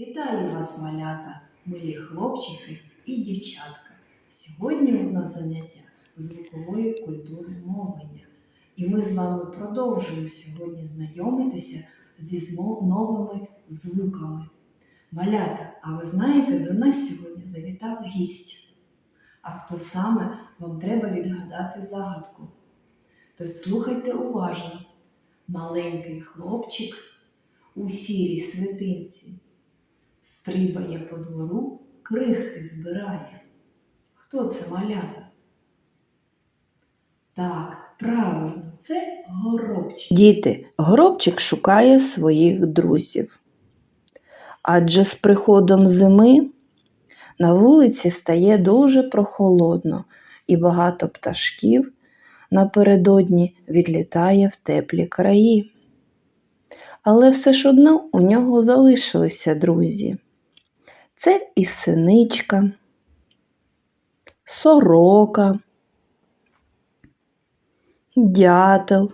Вітаю вас, малята, милі хлопчики і дівчатка. Сьогодні у нас заняття звукової культури мовлення. І ми з вами продовжуємо сьогодні знайомитися зі новими звуками. Малята, а ви знаєте, до нас сьогодні завітав гість. А хто саме вам треба відгадати загадку? Тож слухайте уважно. Маленький хлопчик у сірій свитинці стрибає по двору, крихти збирає. Хто це малята? Так, правильно, це горобчик. Діти, Гробчик шукає своїх друзів. Адже з приходом зими на вулиці стає дуже прохолодно, і багато пташків напередодні відлітає в теплі краї. Але все ж одно у нього залишилися друзі. Це і синичка, сорока, дятел,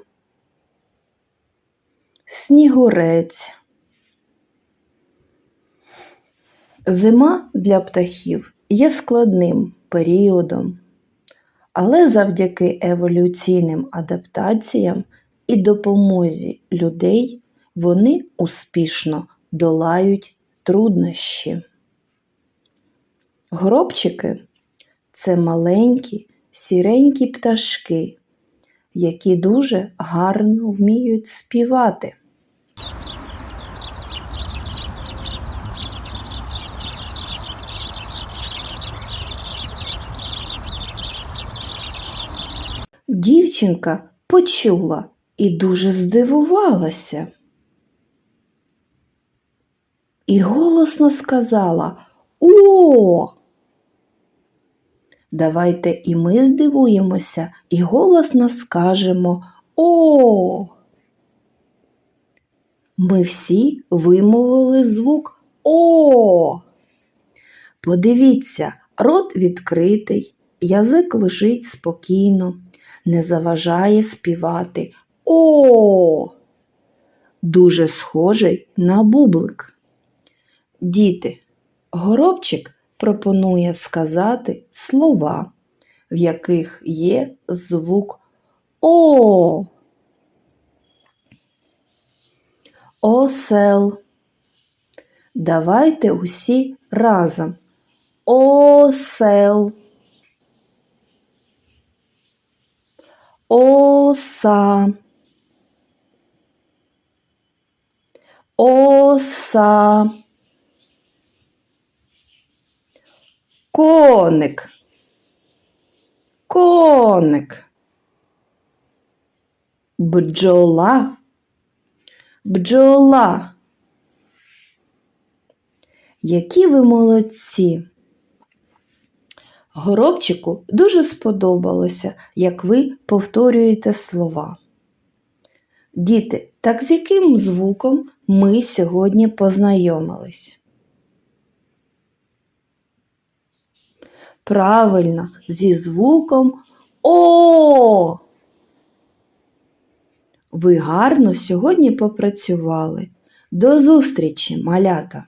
снігурець. Зима для птахів є складним періодом, але завдяки еволюційним адаптаціям і допомозі людей вони успішно долають труднощі. Гробчики це маленькі сіренькі пташки, які дуже гарно вміють співати. Дівчинка почула і дуже здивувалася. І голосно сказала О! Давайте і ми здивуємося і голосно скажемо О. Ми всі вимовили звук О. Подивіться, рот відкритий, язик лежить спокійно, не заважає співати О. Дуже схожий на бублик. Діти, горобчик пропонує сказати слова, в яких є звук О. Осел. Давайте усі разом. Осел. Оса. Оса. Коник. Коник. Бджола. Бджола. Які ви молодці. Горобчику дуже сподобалося, як ви повторюєте слова. Діти, так з яким звуком ми сьогодні познайомились? Правильно, зі звуком О. Ви гарно сьогодні попрацювали. До зустрічі, малята!